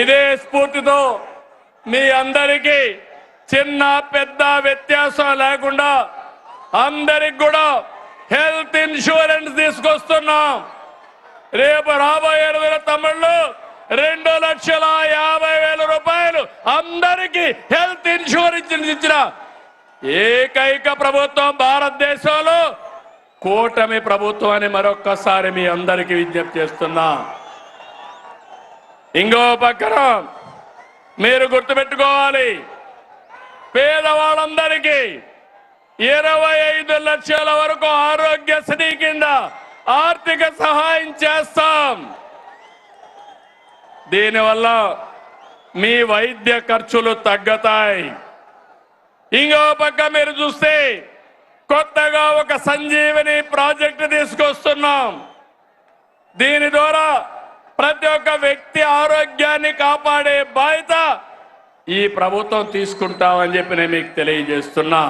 ఇదే స్ఫూర్తితో మీ అందరికీ చిన్న పెద్ద వ్యత్యాసం లేకుండా అందరికి కూడా హెల్త్ ఇన్సూరెన్స్ తీసుకొస్తున్నాం. రేపు రాబోయే రోజుల తమిళ్ళు రెండు లక్షల యాభై వేల రూపాయలు అందరికీ హెల్త్ ఇన్సూరెన్స్ ఇచ్చిన ఏకైక ప్రభుత్వం భారతదేశంలో కూటమి ప్రభుత్వం అని మరొక్కసారి మీ అందరికీ విజ్ఞప్తి చేస్తున్నా. ఇంకో పక్కన మీరు గుర్తుపెట్టుకోవాలి. పేదవాళ్ళందరికీ ఇరవై ఐదు లక్షల వరకు ఆరోగ్యశ్రీ కింద ఆర్థిక సహాయం చేస్తాం. దీనివల్ల మీ వైద్య ఖర్చులు తగ్గుతాయి. ఇంకో పక్క మీరు చూస్తే కొత్తగా ఒక సంజీవని ప్రాజెక్టు తీసుకొస్తున్నాం. దీని ద్వారా ప్రతి ఒక్క వ్యక్తి ఆరోగ్యాన్ని కాపాడే బాధ్యత ఈ ప్రభుత్వం తీసుకుంటామని చెప్పి నేను మీకు తెలియజేస్తున్నా.